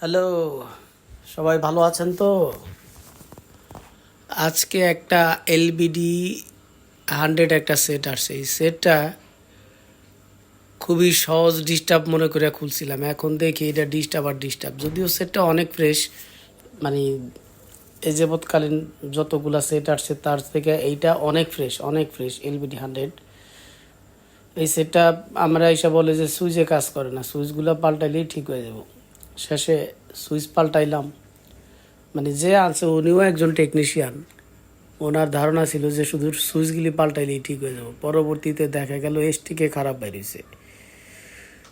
Hello, সবাই ভালো আছেন তো? আজকে একটা এলবিডি হান্ড্রেড একটা সেট আসছে। এই সেটটা খুবই সহজ ডিস্টার্ব মনে করে খুলছিলাম। এখন দেখি এটা ডিস্টার্ব আর ডিস্টার্ব। যদিও সেটটা অনেক ফ্রেশ মানে এই যাবৎকালীন যতগুলা সেট আসছে তার থেকে এইটা অনেক ফ্রেশ অনেক ফ্রেশ এলবিডি হান্ড্রেড। এই সেটটা আমরা এসে বলে যে সুইচে কাজ করে না, সুইচগুলো পাল্টাইলেই ঠিক হয়ে যাব। শেষে সুইচ পাল্টাইলাম। মানে যে আছে উনিও একজন টেকনিশিয়ান ওনার ধারণা ছিল যে শুধু সুইচগুলি পাল্টাইলেই ঠিক হয়ে যাব। পরবর্তীতে দেখা গেল এসটিকে খারাপ বেরিয়েছে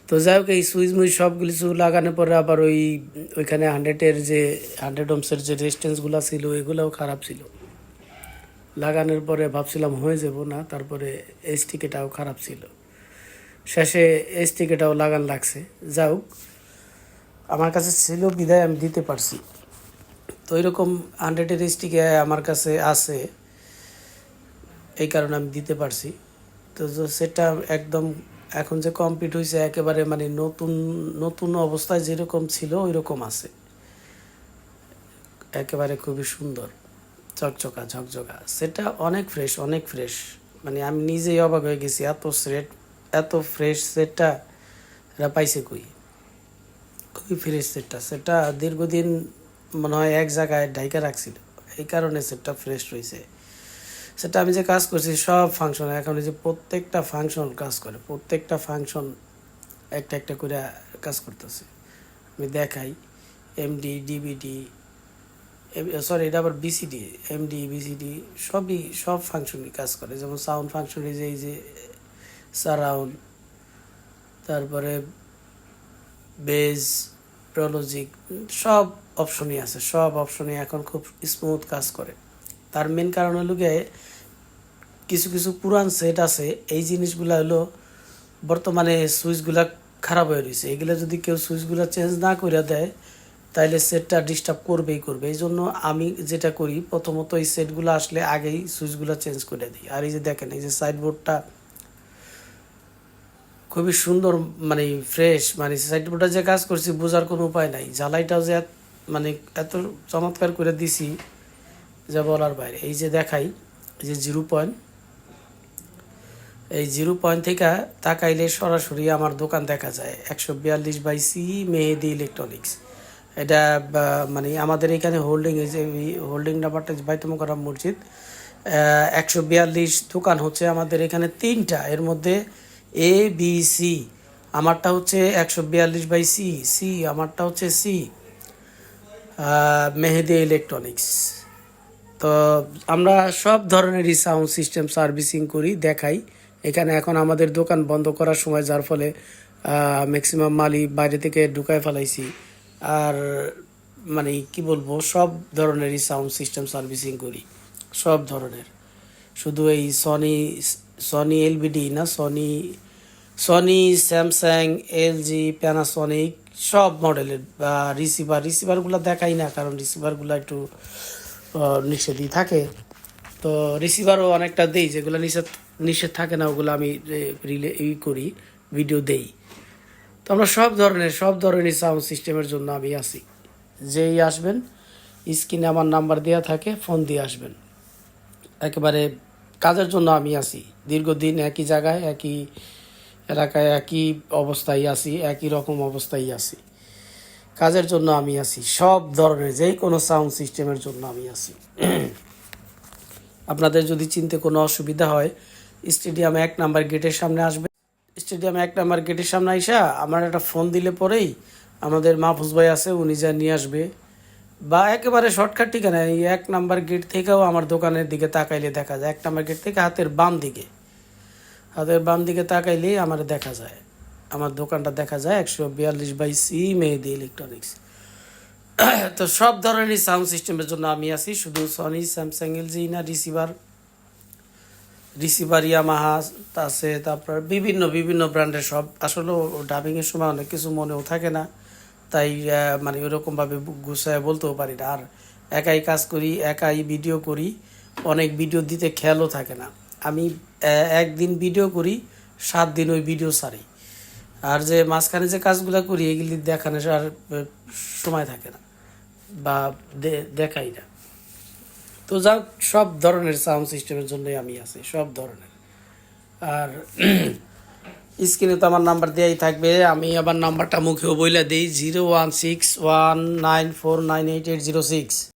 তো যাই হোক, এই সুইচ মুইচ সব কিছু লাগানোর পরে আবার ওই, ওইখানে হান্ড্রেডের যে হান্ড্রেড ওমসের যে রেজিস্ট্যান্সগুলো ছিল, এগুলোও খারাপ ছিল। লাগানোর পরে ভাবছিলাম, হয়ে যাব না। তারপরে এস টিকেটাও খারাপ ছিল। শেষে এস টিকেটাও লাগান লাগছে। যাও আমার কাছে ছিল, বিদায় আমি দিতে পারছি। তো এরকম হান্ড্রেডের এস টিকে আমার কাছে আছে, এই কারণে আমি দিতে পারছি। তো সেটা একদম এখন যে কমপ্লিট হয়েছে একেবারে মানে নতুন নতুন অবস্থায় যেরকম ছিল ওই রকম আছে। একেবারে খুবই সুন্দর, চকচকা, ঝকঝকা। সেটা অনেক ফ্রেশ অনেক ফ্রেশ মানে আমি নিজেই অবাক হয়ে গেছি, এত সেট এত ফ্রেশ সেটটা পাইছে কই? খুবই ফ্রেশ সেটটা সেটা দীর্ঘদিন মনে হয় এক জায়গায় ঢাইকা রাখছিল। এই কারণে সেটটা ফ্রেশ রয়েছে। সেটা আমি যে কাজ করছি, সব ফাংশন এখন যে প্রত্যেকটা ফাংশন কাজ করে, প্রত্যেকটা ফাংশন একটা একটা করে কাজ করতেছে। আমি দেখাই এমডি ডিবিডি সরি এটা আবার বিসিডি এমডি বিসিডি সবই, সব ফাংশনই কাজ করে। যেমন সাউন্ড ফাংশনে যে, এই যে সারাউন্ড তারপরে বেজ প্রলজিক সব অপশনই আছে। সব অপশনই এখন খুব স্মুথ কাজ করে। তার মেন কারণ হলো গিয়ে কিছু কিছু পুরান সেট আছে। এই জিনিসগুলো হলো বর্তমানে সুইচগুলা খারাপ হয়ে রয়েছে। এগুলো যদি কেউ সুইচগুলো চেঞ্জ না করে দেয় তাহলে সেটটা ডিস্টার্ব করবেই করবে। এই জন্য আমি যেটা করি, প্রথমত এই সেটগুলো আসলে আগেই সুইচগুলো চেঞ্জ করে দিই। আর এই যে দেখেন, এই যে সাইডবোর্ডটা খুবই সুন্দর মানে ফ্রেশ মানে সাইডবোর্ডটা যে কাজ করছি বোঝার কোনো উপায় নাই। জ্বালাইটাও যে মানে এত চমৎকার করে দিছি যা বলার বাইরে। এই যে দেখাই যে জিরো পয়েন্ট, এই জিরো পয়েন্ট থেকে তাকাইলে সরাসরি আমার দোকান দেখা যায়। একশো বিয়াল্লিশ বাই সি মেহেদি ইলেকট্রনিক্স এটা মানে আমাদের এখানে হোল্ডিং এই যে হোল্ডিং নাম্বারটা বাইতম করা মসজিদ একশো বিয়াল্লিশ দোকান হচ্ছে আমাদের এখানে তিনটা। এর মধ্যে এ বি সি আমারটা হচ্ছে একশো বিয়াল্লিশ বাই সি সি আমারটা হচ্ছে সি মেহেদি ইলেকট্রনিক্স তো আমরা সব ধরনেরই সাউন্ড সিস্টেম সার্ভিসিং করি, দেখাই। এখানে এখন আমাদের দোকান বন্ধ করার সময়, যার ফলে ম্যাক্সিমাম মালই বাইরে থেকে ঢুকায় ফেলাইছি। আর মানে কি বলব, সব ধরনেরই সাউন্ড সিস্টেম সার্ভিসিং করি। সব ধরনের। শুধু এই সনি সনি এলবিডি না? Sony Sony Samsung LG Panasonic সব মডেলের বা রিসিভার রিসিভারগুলো দেখাই না, কারণ রিসিভারগুলো একটু নিষেধই থাকে। তো রিসিভারও অনেকটা দেই, যেগুলো নিষেধ নিষেধ থাকে না, ওগুলো আমি রিলে ই করি ভিডিও দেই। তো আমরা সব ধরনের সব ধরনের সাউন্ড সিস্টেমের জন্য আমি আসি যেই আসবেন স্ক্রিনে আমার নাম্বার দেওয়া থাকে ফোন দিয়ে আসবেন। একেবারে কাজের জন্য আমি আছি। দীর্ঘদিন একই জায়গায়, একই এলাকায়, একই অবস্থায় আছি, একই রকম অবস্থায় আছি। কাজের জন্য আমি আছি। সব ধরনের যেই কোনো সাউন্ড সিস্টেমের জন্য আমি আছি। আপনাদের যদি চিনতে কোনো অসুবিধা হয়, স্টেডিয়াম এক নাম্বার গেটের সামনে আসবে। স্টেডিয়াম এক নাম্বার গেটের সামনে আইসা আমার একটা ফোন দিলে পরেই আমাদের মাহফুজ ভাই আছে, উনি যা নিয়ে আসবে। বা একেবারে শর্টকাট ঠিকানা, এই এক নাম্বার গেট থেকেও আমার দোকানের দিকে তাকাইলে দেখা যায়। এক নাম্বার গেট থেকে হাতের বাম দিকে। হাতের বাম দিকে তাকাইলেই আমার দেখা যায়। আমার দোকানটা দেখা যায় একশো বিয়াল্লিশ বাই সি মেহেদি ইলেকট্রনিক্স তো সব ধরনের সাউন্ড সিস্টেমের জন্য আমি আছি। শুধু সনি স্যামসাং এলজি না রিসিভার রিসিভার ইয়ামাহা আছে তারপর বিভিন্ন বিভিন্ন ব্র্যান্ডের সব। আসলে ডাবিংয়ের সময় অনেক কিছু মনেও থাকে না। তাই মানে ওরকমভাবে গুছায় বলতেও পারি না। আর একাই কাজ করি, একাই ভিডিও করি, অনেক ভিডিও দিতে খেয়ালও থাকে না। আমি একদিন ভিডিও করি, সাত দিন ওই ভিডিও সারি। আর যে মাঝখানে যে কাজগুলো করি, এগুলি দেখানো আর সময় থাকে না বা দেখাই না। তো যা সব ধরনের সাউন্ড সিস্টেমের জন্যই আমি আছি, সব ধরনের। আর স্ক্রিনে তো আমার নাম্বার দেওয়াই থাকবে, আমি আবার নাম্বারটা মুখেও বইলা দিই, zero one six one nine four nine eight eight zero six.